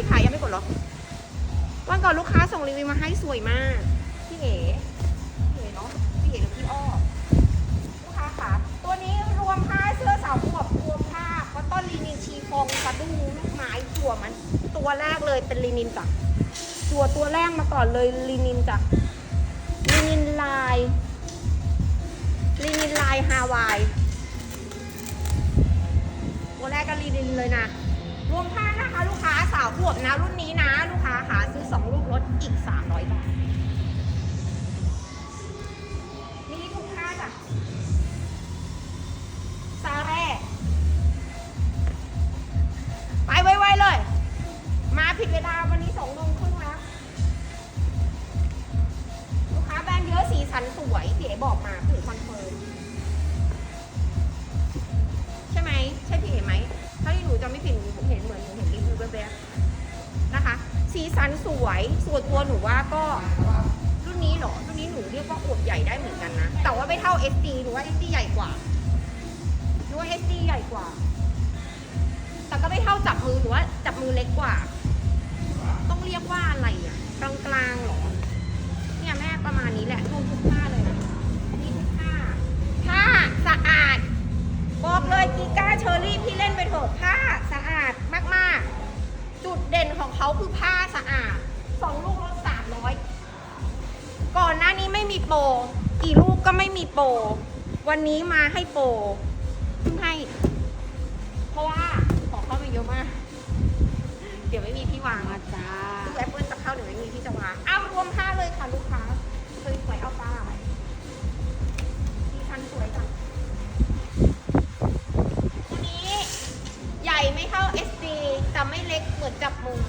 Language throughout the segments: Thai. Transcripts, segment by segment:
พี่ขายยังไม่กดหรอ วันก่อนลูกค้าส่งรีวิวมาให้สวยมาก พี่เอ๋พี่เอ๋เนาะ พี่เอ๋หรือพี่อ้อ ลูกค้าค่ะตัวนี้รวมผ้าเสื้อสาวบวบรวมผ้าคอตตอนลีนินชีฟองกระดุมลูกไม้จั่วมัน ตัวแรกเลยเป็นลีนินจ้ะจั่วตัวแรกมาก่อนเลยลีนินจ้ะลีนินลายลีนินลายฮาวายตัวแรกก็ลีนินเลยนะ รวมผ้านะคะลูกค้าสาวขวบนะรุ่นนี้นะ ลูกค้าหาซื้อสองลูกลดอีก 300 บาท ม่มีโปรวันนี้มาให้โปรเพิ่งให้ เพราะว่าของเข้ามาเยอะมาก เดี๋ยวไม่มีที่วางมาจ้าตู้แอปเปิลจะเข้าเดี๋ยวไม่มีที่จะวางเอารวมผ้าเลยค่ะลูกค้าสวยสวยๆเอาป้าดีชันสวยจังตัวนี้ใหญ่ไม่เท่า SD แต่ไม่เล็กเหมือนจับมือ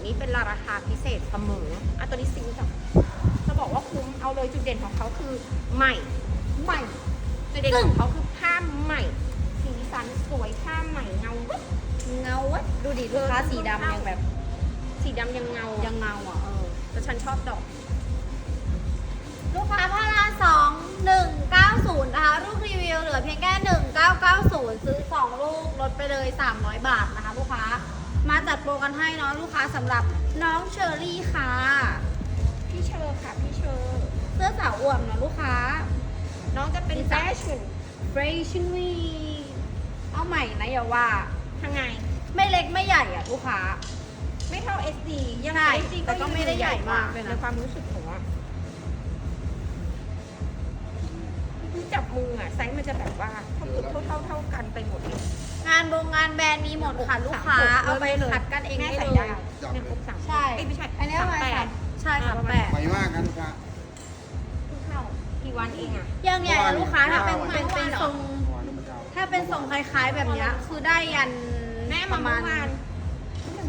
เสื้อสาวอวบนี้เป็นราคาพิเศษเสมออะตัวนี้ซิงค์จ้ะจะบอกว่าคุ้มเอาเลยจุดเด่นของเขาคือใหม่ใหม่จุดเด่นของเขาคือผ้าใหม่ สีสันสวยผ้าใหม่เงาวัดเงาวัดดูดิลูกค้าสีดำยังแบบ สีดำยังเงายัยังเงาอะเออแต่ฉันชอบดอกลูกค้าพาราสองหนึ่งเก้าศูนย์นะคะลูกรีวิวเหลือเพียงแค่หนึ่งเก้าเก้าศูนย์ซื้อสองลูกลดไปเลยสามร้อยบาทนะคะลูกค้า มาจัดโปรกันให้เนาะลูกค้าสำหรับน้องเชอรี่ค่ะ พี่เชอร์ค่ะ พี่เชอร์เสื้อสาวอวมเนาะลูกค้า น้องจะเป็นแฟชั่นเฟรชั่นวีเอาใหม่นะอย่าว่า ทางไง ไม่เล็กไม่ใหญ่อะลูกค้า ไม่เท่า SD ยังใช่ SD แต่ก็ไม่ได้ใหญ่มากเลยนะ ในความรู้สึกของว่าจับมืออะไซส์มันจะแบบว่าเท่าเท่าเท่าเท่ากันไปหมดเลยงานบงงานแบรนด์มีหมดค่ะลูกค้า เอาไปขัดกันเองแม่ได้ใส่เลได้ยเนี่ยครบสามใช่ เอ้ยไม่ใช่อันนี้ประมาณแปสาดมใช่ค่ะแปดใหม่มากครับลูกค้าเพิ่งเข้า กี่วันเองอะอย่างเนี้ยนะลูกค้าถ้าเป็นเมื่อวานเป็นเป็นทรงเมื่อวานนี้มันจะเอาถ้าเป็นทรงคล้ายๆแบบเนี้ย คือได้ยันแม่ปมาระเมื่มาอณวาน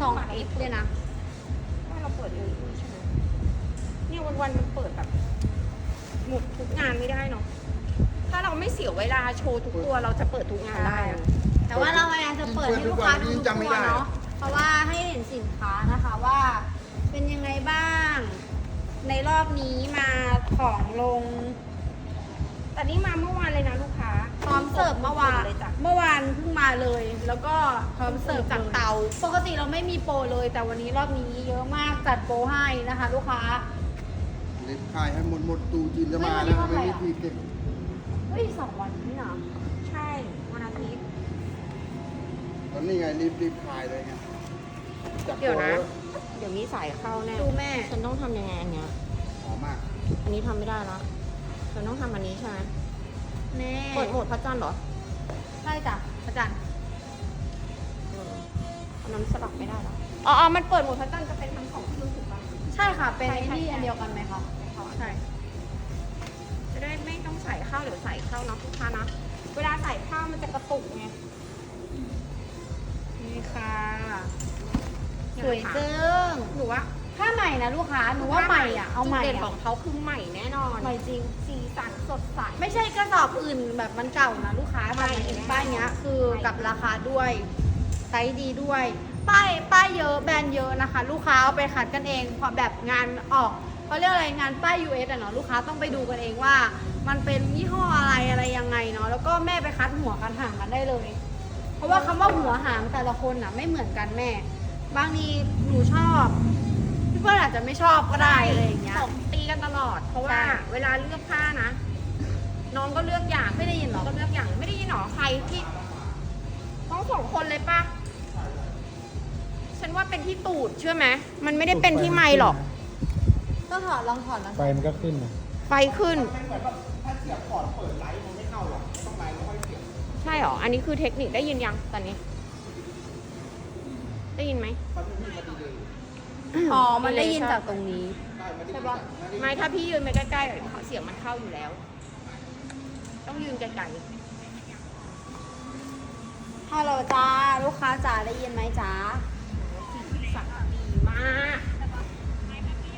สองเอ็กเลยนะ ว่าเราเปิดเลยใช่ไหมเนี่ยวันวันๆมันเปิดแบบหมดทุกงานไม่ได้เนาะถ้าเราไม่เสียเวลาโชว์ทุกตัวเราจะเปิดทุกงานได้อะ แต่ว่าเราพยายามจะเปิดให้ลูกค้าดูทุกตัวเนาะ เพราะว่าให้เห็นสินค้านะคะว่าเป็นยังไงบ้าง ในรอบนี้มาของลง แต่นี่มาเมื่อวานเลยนะลูกค้าพร้อมเสิร์ฟเมื่อวานเลยจ้ะ เมื่อวานเพิ่งมาเลย แล้วก็พร้อมเสิร์ฟจากลยเตา ปกติเราไม่มีโปรเลย แต่วันนี้รอบนี้เยอะมากจัดโปรให้นะคะ ลูกค้า เล็บขายให้หมดหมดตูจีนจะมาไม่แล้ววันนี้ไม่วันอะไรมีอะทีเก็บเฮ้ยสองวันนี่นะ ตอนนี้ไงรีบรีบขายเลยไงจับเดี๋ยวนะตัวเดี๋ยวมีสายเข้าแน่ ดูแม่ฉันต้องทำยังไงอันเนี้ย หอมมากอันนี้ทำไม่ได้แล้วฉันต้องทำอันนี้ใช่ไหมแน่เปิดโหมดพระจันทร์เหรอใช่จ้ะอาจารย์เอออันนั้นสลับไม่ได้แล้วอ๋ออ๋อมันเปิดโหมดพระจันทร์จะเป็นทั้งสองที่รู้สึกป่ะใช่ค่ะ เป็นใช่ไอ้ใช่ นี่ใช่อันเดียวกันไหมคะใช่จะได้ไม่ต้องใส่เข้าเดี๋ยวใส่เข้าเนาะทุกท่านนะ เวลาใส่เข้ามันจะกระตุกไง นี่ค่ะเนี่สวยค่ะจึ้งหนูว่าผ้าใหม่นะลูกค้าหนูว่าใหม่อะเอาใหม่จุดเด่นขอะองเขาคือใหม่แน่นอนใหม่จริงสีสันสดใสไม่ใช่กระสอบอื่นแบบมันเก่านะลูกค้าไม่แต่หมายถึงป้ายเนี้ยคือไม่กับราคาด้วยไซส์ดีด้วยป้ายป้ายเยอะแบรนด์เยอะนะคะ ลูกค้าเอาไปขัดกันเองเพราะแบบงานออกเขาเรียกอะไรงานป้าย US อะเนาะลูกค้าต้องไปดูกันเองว่า มันเป็นยี่ห้ออะไรอะไรยังไงเนาะแล้วก็แม่ไปคัดหัวกันห่างกันได้เลยเพ ราะว่าคำว่าหัวหางแต่ละคนอะไม่เหมือนกันแม่ บางทีหนูชอบพี่เพื่อนอาจจะไม่ชอบก็ได้อะไรอย่างเงี้ยตบตีกันตลอด เพราะว่าใช่ เวลาเลือกผ้านะ น้องก็เลือกอย่างไม่ได้ยินเหรอก็เลือกอย่างไม่ได้ยินหรอใครที่ต้องสองคนเลยปะฉันว่าเป็นที่ตูดเชื่อไหมมันไม่ได้เป็นที่ไมค์หรอกก็ถอดลองถอดแล้วไฟมันก็ขึ้นนะไฟขึ้นไม่เหมือนแบบถ้าเสียบพอร์ตเปิดไลท์มันไใช่หรอ อันนี้คือเทคนิคได้ยินยังตอนนี้ ได้ยินไหมเขาจะมีมาดีเลยอ๋อ มันได้ยินจากตรงนี้ได้มาดีใช่เลยปะไม่ถ้าพี่ยืนไปใกล้ๆเสียงมันเข้าอยู่แล้ว ต้องยืนไกลฮัลโหลจ้า ลูกค้าจ๋าได้ยินไหมจ้าๆสีสันดีมาก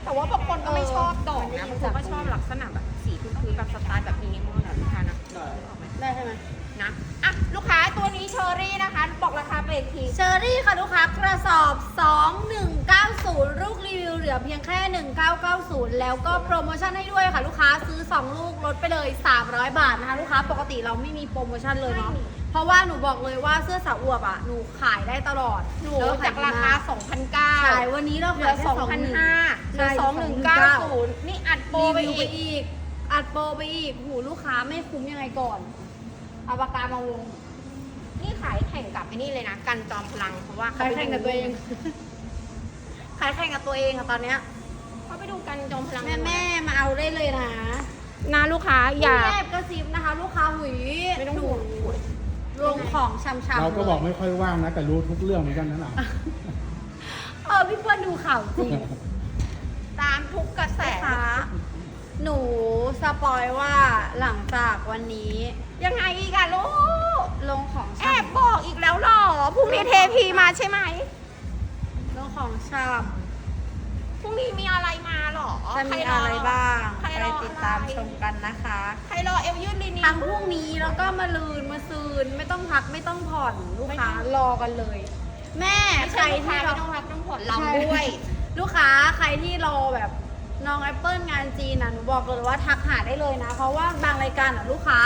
แต่ว่าบางคนก็ไม่ชอบดอกนะบางคนก็ชอบลักษณะแบบสีพื้นๆแบบสไตล์แบบมินิมอลนะลูกค้านะนึกออกไหมได้ใช่ไหมนะอะ ลูกค้าตัวนี้เชอรี่นะคะ บอกราคาไปอีกที เชอรี่ค่ะลูกค้ากระสอบ 2190 ลูกรีวิวเหลือเพียงแค่ 1990 แล้วก็โปรโมชั่นให้ด้วยค่ะ ลูกค้าซื้อ 2 ลูกลดไปเลย 300 บาทนะคะ ลูกค้าปกติเราไม่มีโปรโมชั่นเลยเนาะไม่มีเพราะว่าหนูบอกเลยว่าเสื้อสาวอวบอะหนูขายได้ตลอดหนูแล้วขยจากดีราคามก2,900ใช่วันนี้เราเหลืขาอยแค่2,500เหลือใช่2,190 นี่อัดโปรรีไปวิวไปอีกอีก อัดโปรไปอีกหูลูกค้าไม่คุ้มยังไงก่อน เอาปากกามาวง นี่ขายแข่งกับไอ้นี่เลยนะกันจอมพลังเพราะว่าขายแข่งกับตัวเองขายแข่งกับตัวเองอะตอนเนี้ยเขาไปดูกันจอมพลังแม่แม่มาเอาได้เลยนะนะลูกค้าอย่าแอบกระซิบนะคะ ลูกค้าหุยไม่ต้องห่วงลงของช้ำๆเราก็บอกลยไม่ค่อยว่างนะ แต่รู้ทุกเรื่องเหมือนกันนะเราเออพี่เพื่อนดูข่าวจริง ตามทุกกระแสลูกค้า หนูสปอยว่าหลังจากวันนี้ ยังไงอีกอะลูก ลงของแอช้บบอกอีกแล้วเหรอพรุ่งนี้เทพีมาใช่ไหมำลงของช้พรุ่งนี้มีอะไรมาเหรอำจะมีอะไรบ้าง ใครไปรอติดตามอะไรชมกันนะคะ ใครรอเอลยืดลินิทั้งพรุ่งนี้แล้วก็มาลืนมาซืนไม่ต้องพักไม่ต้องผ่อนลูกค้ารอกันเลย แม่ไม่ใคใช่รลูกค้าที่ไม่เราต้องรับต้องผ่อนลำด้วย ลูกค้าใครที่รอแบบ น้องแอปเปิลงานจีนนะหนูบอกเลยว่าทักหาได้เลยนะ เพราะว่าบางรายการอะลูกค้า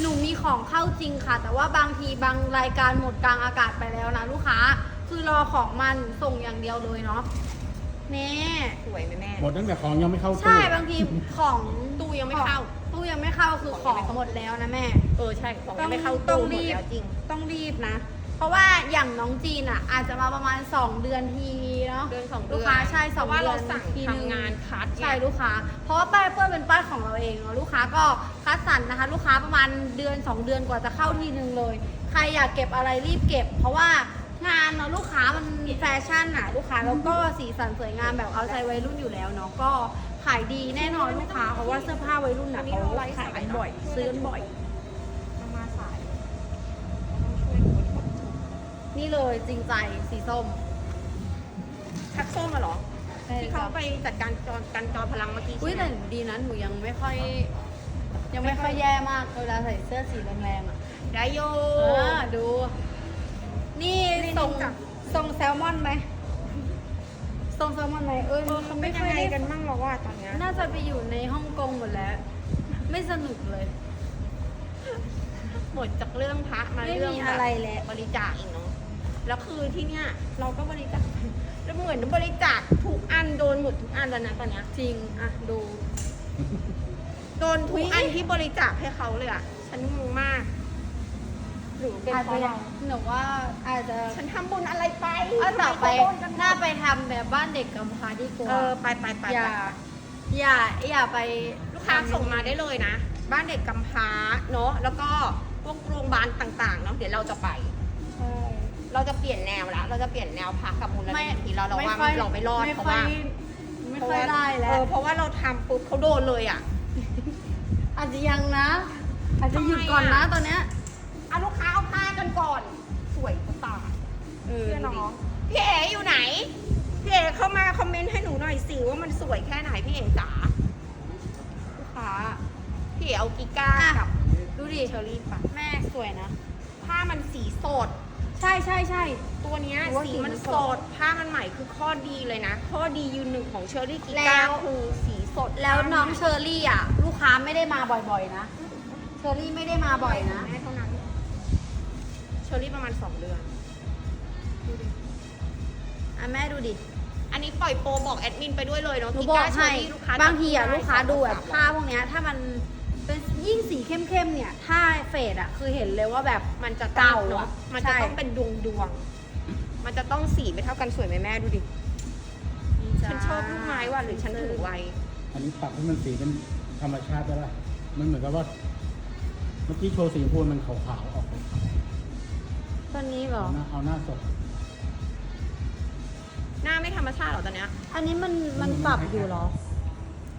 หนูมีของเข้าจริงค่ะ แต่ว่าบางทีบางรายการหมดกลางอากาศไปแล้วนะลูกค้า คือรอของมันส่งอย่างเดียวเลยเนาะนี่สวยไหมแม่ หมดตั้งแต่ของยังไม่เข้าตู้ใช่บางทีของตู้ยังไม่เข้า ตู้ยังไม่เข้าคือของหมดแล้วนะแม่ เออใช่ของยังไม่เข้าต้อตู้งหมดรีบแล้วจริง ต้องรีบนะ เพราะว่าอย่างน้องจีนอะ อาจจะมาประมาณ 2 เดือนทีเนาะเดือนสองเดืลูอนกค้าใช่สองเพราะว่าเดืเราอนสั่งทีนึทำงานคัดใช่ลูกค้า เพราะว่าป้ายเปิ้ลเป็นป้ายของเราเองเนาะลูกค้าก็คัดสรรนะคะ ลูกค้าประมาณเดือน 2 เดือนกว่าจะเข้าทีนึงเลย ใครอยากเก็บอะไรรีบเก็บ เพราะว่างานเนาะลูกค้ามันแฟชั่นอะลูกค้าแล้วก็สีสันสวยงามแบบเอาใจวัยรุ่นอยู่แล้วเนาะก็ขายดีแน่นอนลูกค้าเพราะว่าเสื้อผ้าวัยรุ่นอะเขาขายกันบ่อยซื้อกันบ่อย เอามาสายต้องช่วยหนู นี่เลยจริงใจสีส้มทักส้มมาเหรอ ที่เขาไปจัดการจอกันจอพลังเมื่อกี้อุ้ยใช่ไหแต่มดีนะหนูยังไม่ค่อย ยังไม่ค่อยแย่มากเวลาใส่เสื้อสีแรงๆอะได้โยเออดูนี่นี่ทรงจับทรงแซลมอนไหมทรงแซลมอนไหมเออเออเขาไม่ไม่ยัค่งอยไงได้กันมั่งหรอว่าตอนเนี้ยน่าจะไปอยู่ในฮ่องกงหมดแล้ว ไม่สนุกเลยหมดจากเรื่องพระมาไม่เรื่องมีแบบอะไรแล้วบริจาคอีกเนาะ แล้วคือที่เนี้ยเราก็บริจาคแล้วเหมือนบริจาคทุกอันโดนหมดทุกอันแล้วนะตอนเนี้ยจริงอะดูโดนทุอุ๊กยอันที่บริจาคให้เขาเลยอะฉันงงมาก หรือเป็นอาจเพจะราะยัเรางหนูว่าอาจจะฉันทำบุญอะไรไปเอาต่อไปทำมเขาโดนกันหมดหน้าไปทำแบบบ้านเด็กกำพร้าดีกว่าเออไปไปไปอย่า ไป อย่า อย่าไปลูกค้าส่งมาได้เลยนะ บ้านเด็กกำพร้าเนาะแล้วก็พวกโรงพยาบาลต่างๆเนาะเดี๋ยวเราจะไปใช่ เราจะเปลี่ยนแนวแล้วเราจะเปลี่ยนแนวพักกับมูลนิธิเราเราว่าค่อยเราไม่รอดไม่เพราะค่อยว่าไม่ค่อยได้แล้เอวอเพราะว่าเราทำปุ๊บเขาโดนเลยอะ อาจจะยังนะ อาจจะหยุดก่อนนะตอนเนี้ยเอาลูกค้าเอาผ้ากันก่อน สวยจะตายเออเชื่อน้องพี่เอ๋อยู่ไหน พี่เอ๋เข้ามาคอมเมนต์ให้หนูหน่อยสิว่ามันสวยแค่ไหนพี่เอ๋จ๋าลูกค้าพี่เอ๋เอากิก้าอะกับดูดิเชอรี่ปะแม่สวยนะ ผ้ามันสีสด ใช่ใช่ใช่ตัวเนี้ยหนูว่าสีมันสีมันสสด ดผ้ามันใหม่คือข้อดีเลยนะ ข้อดียืนหนึ่งของเชอรี่กิแล้ก้าว คือสีสสดแล้วน้องเชอรี่อะ ลูกค้าไม่ได้มาบ่อยๆนะ เชอรี่ไม่ได้มาบ่อยนะ แม่เท่านั้นเชอรี่ประมาณสองเดือนดูดิอะแม่ดูดิ อันนี้ปล่อยโปรบอกแอดมินไปด้วยเลยเนาะหนูกีบอกก้าเชอให้รี่ลูกค้าบางทีอะ จัลูกค้าดูแบบสมร้ผ้าอยพวกเนี้ยถ้ามัน เป็นยิ่งสีเข้มๆเนี่ย ถ้าเฟดอะคือเห็นเลยว่าแบบมันจะเก่าเก่าอะเนาะมันใช่จะต้องเป็นดวงดวงๆมันจะต้องสีไม่เท่ากันสวยไหมแม่ดูดิ ฉันชอบลูกไม้ว่ะหรือฉันถือไวอันนี้ปรับให้มันสีเป็นธรรมชาติได้ละมันเหมือนกับว่า เมื่อกี้โชว์สีชมพูมันขาวๆออกขาวตัวนี้เหรอๆเอาหน้าเอาหน้าสด หน้าไม่ธรรมชาติหรอตอนเนี้ยอันนี้มันมันปรับอยู่เหรอ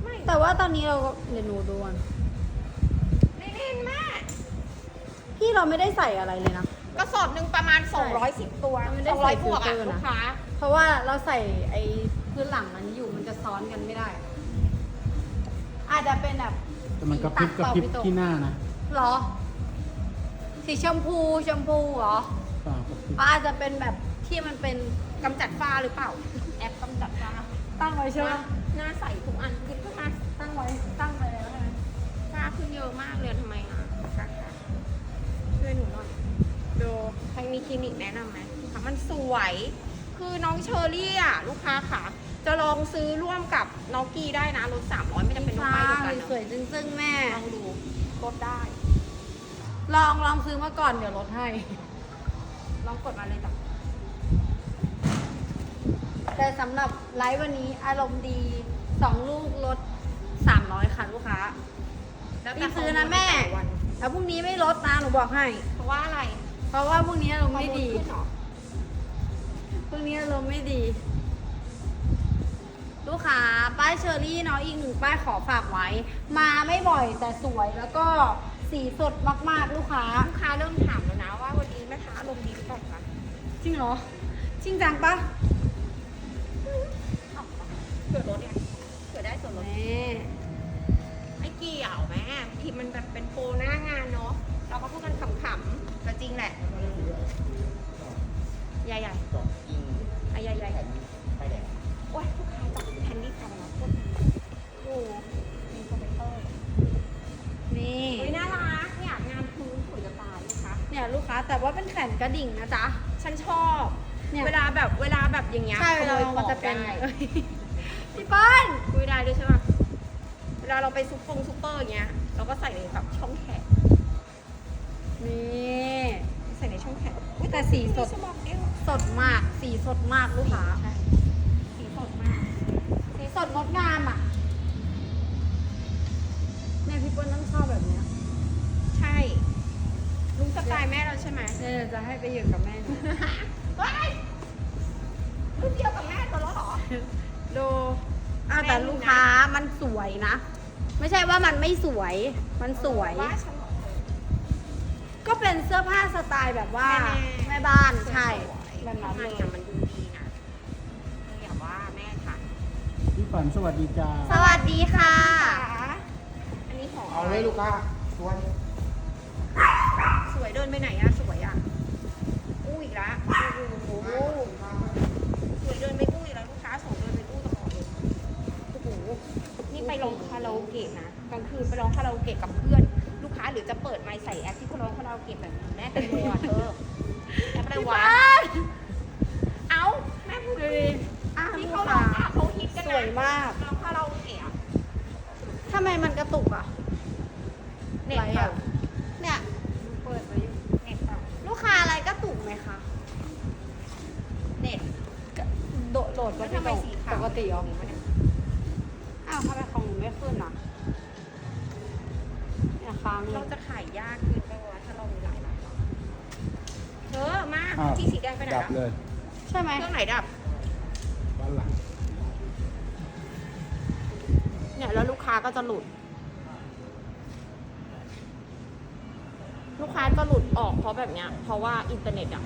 ไม่แต่ว่าตอนนี้เราก็เดี๋ยวหนูดูก่อน นี่นี่แม่พี่เราไม่ได้ใส่อะไรเลยนะ กระสอบหนึ่งประมาณ 210 ตัวมันไม่ได้ใส่200บวกฟิอะลเตอร์นะ ลูกค้า เพราะว่าเราใส่ไอ้พื้นหลังอันนี้อยู่มันจะซ้อนกันไม่ได้ อาจจะเป็นแบบแต่มันกระพริบกระพริบที่หน้านะเหรอ สีชมพูชมพูเหรอเปล่ากระพริบอ๋ออาจจะเป็นแบบที่มันเป็นกำจัดฝ้าหรือเปล่า แอปกำจัดฝ้าตั้งไว้ใช่ไหม หน้าใสทุกอันขึ้นขึ้นมาตั้งไว้ ตั้งาขึ้นเยอะมากเลยทำไมอะค่ะค่ะช่วยหนูหน่อยดูใครมีคลินิกแนะนำไหมคะมันสวย คือน้องเชอรี่อะ ลูกค้าค่ะ จะลองซื้อร่วมกับน้องกีได้นะลด300ไม่จำเป็นต้องไปเดียวกันสวยนะจึ้งๆแม่ ลองดูลดได้ ลองลองซื้อมาก่อนเดี๋ยวลดให้ ลองกดมาเลยจ้ะแต่สำหรับไลฟ์วันนี้อารมณ์ดีสองลูกลด300ค่ะลูกค้า แล้วรีบซื้อนะแม่วันแล้วพรุ่งนี้ไม่ลดนะหนูบอกให้ เพราะว่าอะไรเพราะว่าพรุ่งนี้อารมณ์ไม่ดี ฮอร์โนขึ้นเหรอพรุ่งนี้อารมณ์ไม่ดี ลูกค้าป้ายเชอรี่เนาะอีกหนึ่งป้ายขอฝากไว้ มาไม่บ่อยแต่สวยแล้วก็สีสดมากๆลูกค้า ลูกค้าเริ่มถามแล้วนะว่าวันนี้แม่ค้าอารมณ์ดีหรือเปล่าคะจริงเหรอ จริงจังปะออกปะเผื่อลดเนี่ยเผื่อได้ส่วนลดแม่ไม่เกี่ยวแม่ทีมันแบบเป็นโปรหน้างานเนาะ เราก็พูดกันขำๆแต่จริงแหละ ใหญ่ๆอะใหญ่ๆโอ้ยลูกค้าจับแคนดี้ทำแล้วพูดโอ้มีคอมพิวเตอร์นี่เฮ้ยน่ารักเนี่ยงานพื้นสวยจะตายนะคะ เนี่ยลูกค้าแต่ว่าเป็นแขนกระดิ่งนะจ๊ะ ฉันชอบ เนี่ย เวลาแบบเวลาแบบอย่างเงี้ยใช่เวลาขโยมันจะเป็นได้ เอ้ยพี่เปิ้ลคุยได้ด้วยใช่ปะเวลาเราไปซุปเปอร์ซุปเปอร์อย่างเงี้ย เราก็ใส่ในแบบช่องแขนนี่ใส่ในช่องแขนอุ๊ยแต่สีสดสมองเดียวสดมาก สีสดมากลูกค้าใช่สีสดมาก สีสดงดงามอะเนี่ยพี่เปิ้ลต้องชอบแบบเนี้ยใช่รู้สไตล์แม่เราใช่ไหม เนี่ยจะให้ไปอยู่กับแม่หนูว้ายรุ่นเดียวกับแม่ตัวแล้วเหรอ ดูอะแต่ลูกค้ามันสวยนะ ไม่ใช่ว่ามันไม่สวย มันสวย ว่าฉันเหรอก็เป็นเสื้อผ้าสไตล์แบบว่าแม่แม่บ้านใช่สวยแบบนั้นทำไมเลยอะมันดูดีนะเอออย่าว่าแม่ค่ะพี่ฝันสวัสดีจ้าสวัสดีค่ะ อันนี้ของเอาเลยลูกค้าสวยสวยเดินไปไหนอะสวยอะอู้อีกแล้วโอ้โหสวยเดินไปอู้อีกแล้วลูกค้าส่งเดินไปอู้ตลอดเลยโอ้โหนี่ไป ร้องคาราโอเกะนะกลางคืนไปร้องคาราโอเกะกับเพื่อน ลูกค้าหรือจะเปิดไมค์ใส่แอปที่เขาร้องคาราโอเกะแบบนี้แม่เป็นมัวเธอแอปอะไรวะเอ้าแม่พูดดูดิอะที่ลูเขากร้อค้างอะเขาฮิตกันสนะวยมากร้องคาราโอเกะอะทำไมมันกระตุกอะเน็ตไหลเปล่าอะเนี่ยเปิดไปอยู่เน็ตเปล่าลูกค้าอะไรกระตุกไหมคะเน็ตโดดโหลดแล้วไม่ทำไมตกสีขาวปกติเหรออย่างนี้วะเนี่ยอ้าวทำไมของหนูไม่ขึ้นอะเนี่ยค้างอเรายจะขายยากขึ้นไปวะถ้าเรามีหลายหลายเธอมาอ้าวที่สีแดงไปไหนดับแล้วเลยใช่ไหมเครื่องไหนดับด้านหลังเนี่ยแล้วลูกค้าก็จะหลุด ลูกค้าจะหลุดออกเพราะแบบเนี้ย เพราะว่าอินเทอร์เน็ตอะ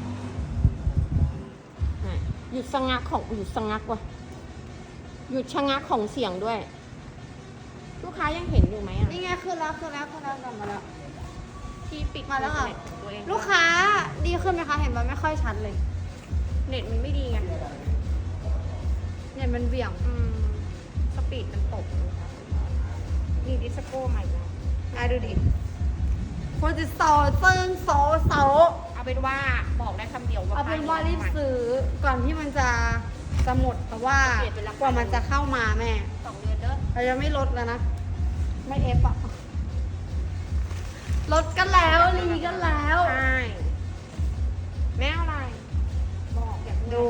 อะหยุดสะงักของหยุดสะงักว่ะหยุดชะงักของเสียงด้วย ลูกค้ายังเห็นอยู่ไหมอะนี่ไงขึ้นแล้วขึ้นแล้วขึ้นแล้วกลับมาแล้ว ที่ปิดมาแล้วค่ะอินเทอร์เน็ตของตัวเองลูกค้าดีขึ้นไหมคะ เห็นมันไม่ค่อยชัดเลย เน็ตมันไม่ดีไงเนี่ยมันเบี่ยง อืมสปีดมันตกลูกค้ามีดิสโก้ใหม่แล้วอะดูดิโคตรโซซึ่งโซโซเอาเป็นว่าบอกได้คำเดียวว่าเอาเป็นว่ารีบป้ยซื้อก่อนที่มันจะจะหมดเพราะว่าเปลี่ยนเป็นราคากว่ามันจะเข้ามาแม่สอง เดือนเด้อเราจะไม่ลดแล้วนะ ไม่เอฟอะลดกันแล้วรีกันแล้วใช่แม่เอาอะไร บอกอยากดู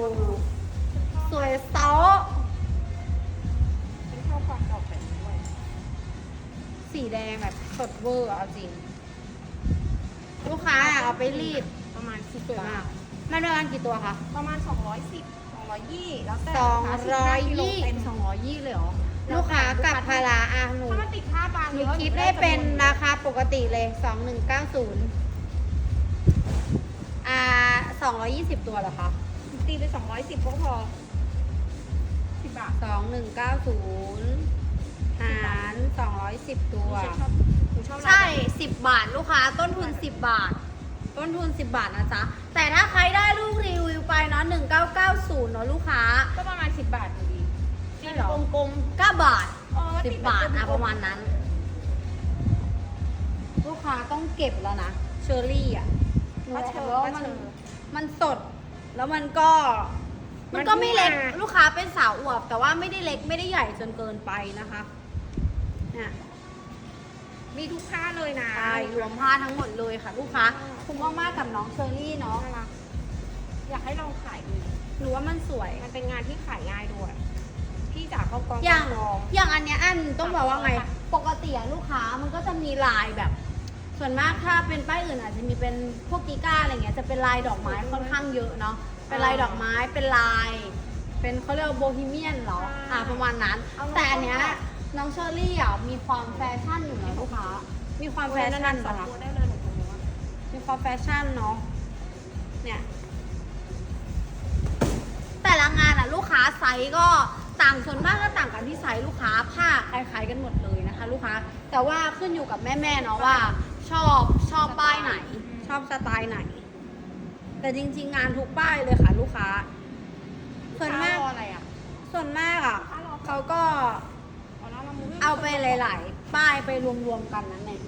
สวยโซฉันชอบความดอกแบบนี้ด้วยสีแดงแบบสดเวอร์เอาจริง ลูกค้าอะเอาไปรีดประมาณสิบสวยบามากทแม่เดือนกี่ตัวคะ ประมาณสองร้อยสิบสองร้อยยี่แล้วแต่สองร้อยกิโลยี่เต็มสองร้อยยี่เลยเหรอ ลูกค้ากับพาราอะหนูถ้ามันติดค่าบางหนูเยอะคิดได้เป็นราคาปกติเลยสองหนึ่งเก้าศูนย์อ่าสองร้อยยี่สิบตัวเหรอคะตีไปสองร้อยสิบก็พอสิบบาทสองหนึ่งเก้าศูนย์หารสองร้อยสิบตัวฉันชอบหนูชอบใช่สิบบาทลูกค้าต้นทุนสิบบาท ต้นทุนสิบบาทนะจ๊ะ แต่ถ้าใครได้ลูกรีวิวไปเนาะหนึ่งเก้าเก้าศูนย์เนาะลูกค้า ก็ประมาณสิบบาทอยู่ ดีจริงเหรอกลมเก้าบาทๆเออสิบบาทอะประมาณนั้น ลูกค้าต้องเก็บแล้วนะเชอรี่อะเพราะเธอเพราะเพราะมันเธอมันสด แล้วมันก็ มันก็ไม่เล็กมันเพิ่งมาลูกค้าเป็นสาวอวบ แต่ว่าไม่ได้เล็กไม่ได้ใหญ่จนเกินไปนะคะเนี่ย มีทุกค่าเลยนะ ใช่รวมผ้าทั้งหมดเลยค่ะ ลูกค้าคุ้มมากๆกับน้องเชอรี่เนาะ น่ารักอยากให้ลองขายดูหนูว่ามันสวย มันเป็นงานที่ขายง่ายด้วย พี่จ๋าเข้ากองอย่างลอง อย่างอันเนี้ยอันต้องบอกว่าไง ปกติอะลูกค้ามันก็จะมีลายแบบ ส่วนมากถ้าเป็นป้ายอื่นอาจจะมีเป็นพวกกีก้าอะไรเงี้ยจะเป็นลายดอกไม้ค่อนข้างเยอะเนาะเป็นลายดอกไม้เป็นลาย เป็นเขาเรียกว่าโบฮีเมียนเหรออ่าประมาณนั้นแต่อันเนี้ยน้องเชอรี่อะมีความแฟชั่นอยู่นะลูกค้ามีความแฟชั่นสอนะงคะตัวได้เลยหนูตัวนี้ว่ามีความแฟชั่นเนาะ เนี่ย แต่ละงานอะ ลูกค้าไซส์ก็ ต่างส่วนมากก็ต่างกันที่ไซส์ลูกค้าผ้าคล้ายๆกันหมดเลยนะคะ ลูกค้า แต่ว่าขึ้นอยู่กับแม่ๆเนาะว่า ชอบชอบป้ายไหน ชอบสไตล์ไหน แต่จริง ๆ งานทุกป้ายเลยค่ะ ลูกค้า ส่วนมากลูค้รออะไรอะส่วนมากอะเขาก็เอาแล้วเรามืเอาไปหลาย ๆ ป้ายไปรวมๆกันนั่นเอง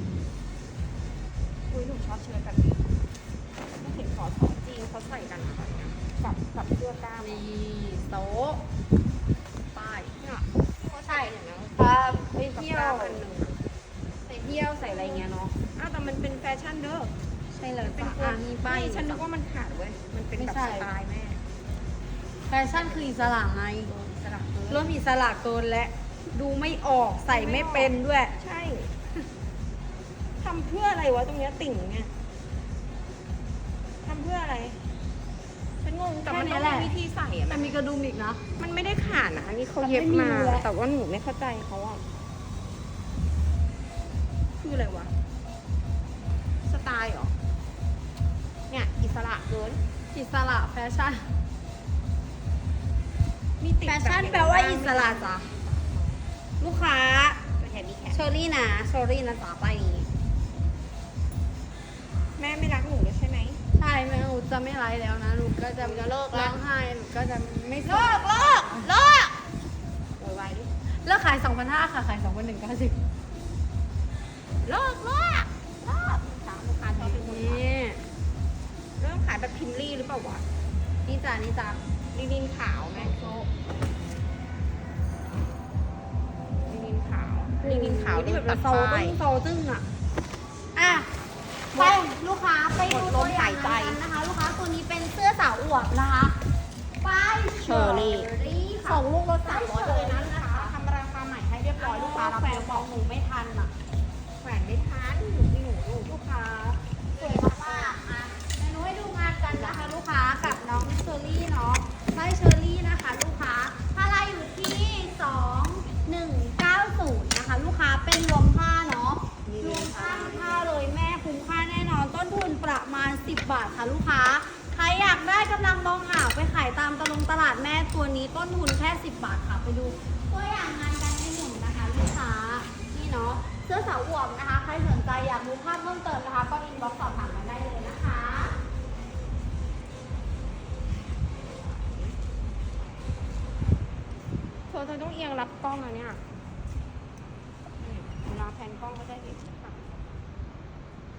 อุ้ยหนูชอบเชิ้ตแบบนี้ไม่เห็นขอสองจีนเขาใส่กันอะไรเงี้ยกับกับเสื้อกล้ามนี่โต๊ะป้าย เนี่ยเขา ใช่ ใส่อย่างนั้นครับไปกับเที่ยกล้าวมอันหนึ่งไปเที่ยวใส่อะไรเงี้ยเนาะ อ้าวแต่มันเป็นแฟชั่นเด้อใช่เลยเป็นจ้ะตัวอะมีป้ายนี่ฉันนึกว่ามันขาดเว้ย มันเป็นแบบไม่ใช่สไตล์แม่ แฟชั่นคืออิสระไงโดนสลักเกินเริ่มอิสระเกินและดูไม่ออกใส่ไม่เป็นด้วย ใช่ทำเพื่ออะไรวะตรงเนี้ยติ่งเนี่ยทำเพื่ออะไร ฉันงงแต่มันต้องมีวิธีใส่อะแต่มันมีกระดุมอีกนะ มันไม่ได้ ขาดนะอันนี้เขามันไม่เย็บมีมารูแล้วแต่ว่าหนูไม่เข้าใจเขาอะคืออะไรวะ สไตล์เหรอ เนี่ย อิสระเกิน อิสระแฟชั่น มีติดแฟชั่นแปลว่าอิสระจ้ะลูกค้าตัวแขนมีแขนเชอรี่นะเชอรี่นะจ๊ะไปนี้แม่ไม่รักหนูเลยใช่ไหมใช่แม่หนูจะไม่ไลฟ์แล้วนะหนูก็จะหนูจะเลิกแล้วร้องไห้หนูก็จะไม่สเลินกเลิกเลิกโวยวายดิ เลิกขาย2,500ค่ะ ขาย2,190เลิกเลิกเลิกสามลูกค้าชอบเป็นคนขายนี่เริ่มขายแบบพิมพ์ลี่หรือเปล่าวะนี่จ้ะนี่จ้ะลินินขาวแม่โซลินินขาวลินินขาวที่แบบตัดโซป้าตึ้ย งโซตึ้งอะ อะไปลูกค้าไปดูหมดลตัวมอย่าหางยใจนั้นนะคะ ลูกค้าตัวนี้เป็นเสื้อสาวอวบนะคะป้ายเชอรี่รี่ค่ะสองลูกลดสามร้อยเลยนะ อยลูกค้ารับแขวนขบองกหนูไม่ทันอะแขวนไม่ทันหนูที่หนูลูกลูกค้าสวยมากๆอะเดี๋ยวหนูให้ดูงานกันนะคะ ลูกค้ากับน้องเชอรี่เนาะไล่เชอรี่นะคะ ลูกค้าผ้าลายอยู่ที่2190นะคะ ลูกค้าเป็นรวมผ้าเนาะรวมผ้าผ้าเลยแม่คุ้มค่าแน่นอน ต้นทุนประมาณ 10 บาทค่ะลูกค้าใครอยากได้กำลังมองหาไปขายตามตลงตลาดแม่ตัวนี้ต้นทุนแค่ 10 บาทค่ะไปดู ลูกค้านี่เนาะเสื้อสาวอวบนะคะ ใครสนใจอยากดูภาพเพิ่มเติมนะคะ ก็อินบ็อกซ์สอบถามมาได้เลยนะคะเธอเธอต้องเอียงรับกล้องนะเนี่ยนี่เวลาแพนกล้องก็ได้